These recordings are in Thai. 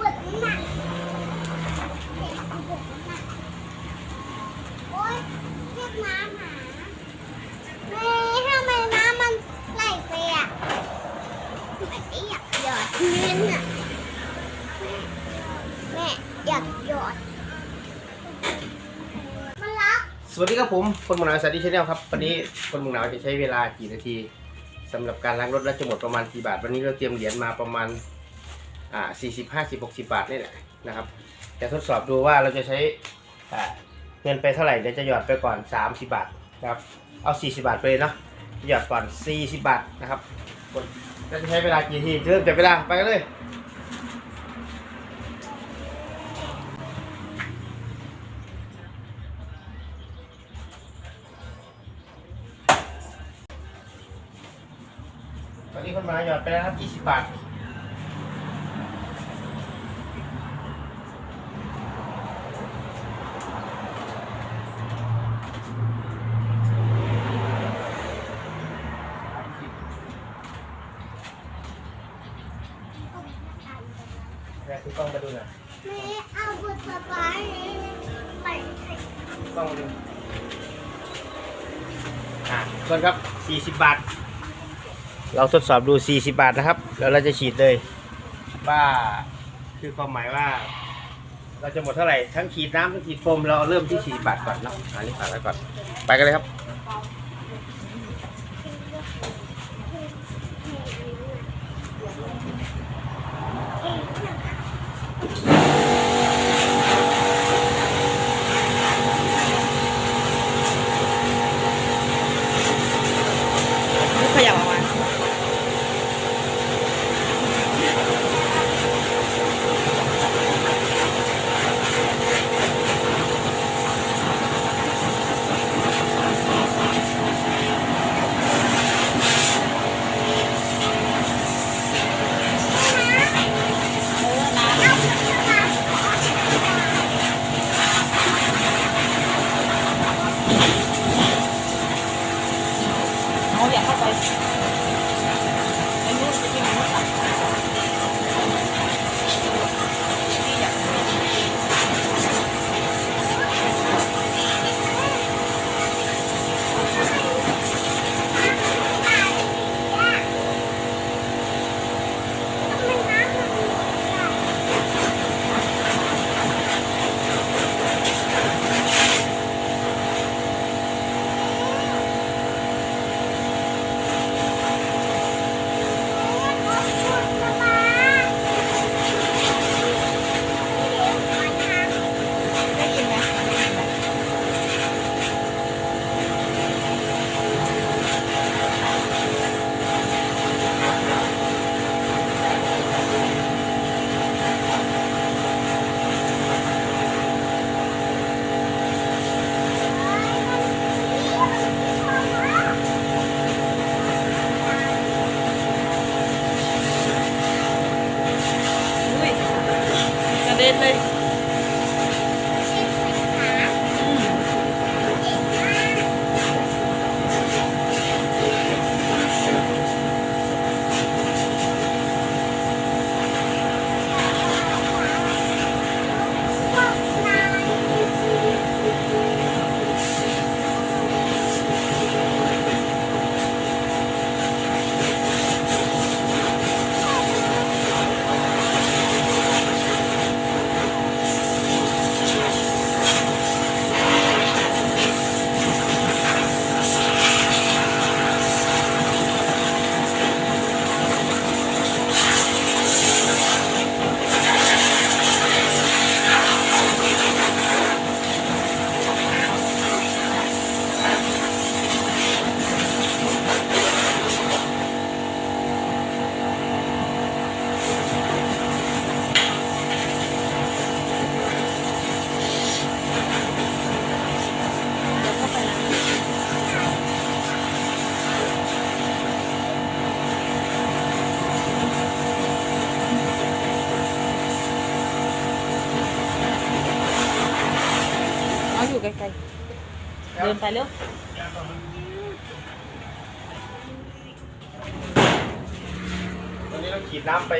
ปวดหนักโอ๊ยเรียกน้ำหาแม่ทำไมน้ำมันไหลไปอะไม่อยากหยดพื้นอะแม่อยากหยดมันรักสวัสดีครับผมคนมุงหนาวสาธิตชแนลครับวันนี้คนมุงหนาวจะใช้เวลากี่นาทีสำหรับการล้างรถและจะหมดประมาณกี่บาท วันนี้เราเตรียมเหรียญมาประมาณ อ่าสี่สิบห้าสิบหกสิบาทนี่แหละนะครับจะทดสอบดูว่าเราจะใช้อ่าเงินไปเท่าไหร่เดี๋ยวจะหยอดไปก่อนสามสิบาทนะครับเอาสี่สิบาทไปเลยเนาะหยอดก่อนสี่สิบาทนะครับกดเราจะใช้เวลากี่ทีเริ่มจากเวลาไปกันเลยตอนนี้คนมาหยอดไปแล้วครับ 20 บาท แม่คุณกล้องมาดูหน่อยไม่เอาบทสบายไปใส่กล้องมาดูอะส่วนครับ 40 บาท เราทดสอบดู 40 บาทนะครับ แล้วเราจะฉีดเลยว่าคือความหมายว่า เราจะหมดเท่าไหร่ ทั้งฉีดน้ำทั้งฉีดโฟม เราเริ่มที่40บาทก่อนเนาะอันนี้ฝากไว้ก่อน ไปกันเลยครับ ขยับออกมา เอาอย่าเข้าไป ไอ้นู่น กระเด็นเลยเดี๋ยวเข้าไปนะเอาอยู่ไกลๆ เดินไปเร็ว ตอนนี้เราฉีดน้ำไป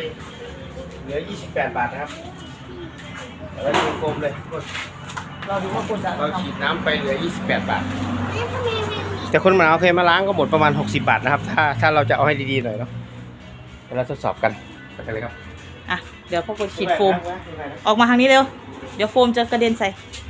เหลือ 28 บาทนะครับแต่ว่าฉีดโฟมเลยเราดูว่าคุณจะเราทำฉีดน้ำไปเหลือ 28 บาทนี่ทำไมไม่มีแต่คนมาเอาเคยมาล้างก็หมดประมาณ 60 บาทนะครับ ถ้าถ้าเราจะเอาให้ดีๆหน่อยเนาะเดี๋ยวเราทดสอบกันไปกันเลยครับอะ เดี๋ยวพ่อคุณฉีดโฟม ออกมาทางนี้เร็ว เดี๋ยวโฟมจะกระเด็นใส่เ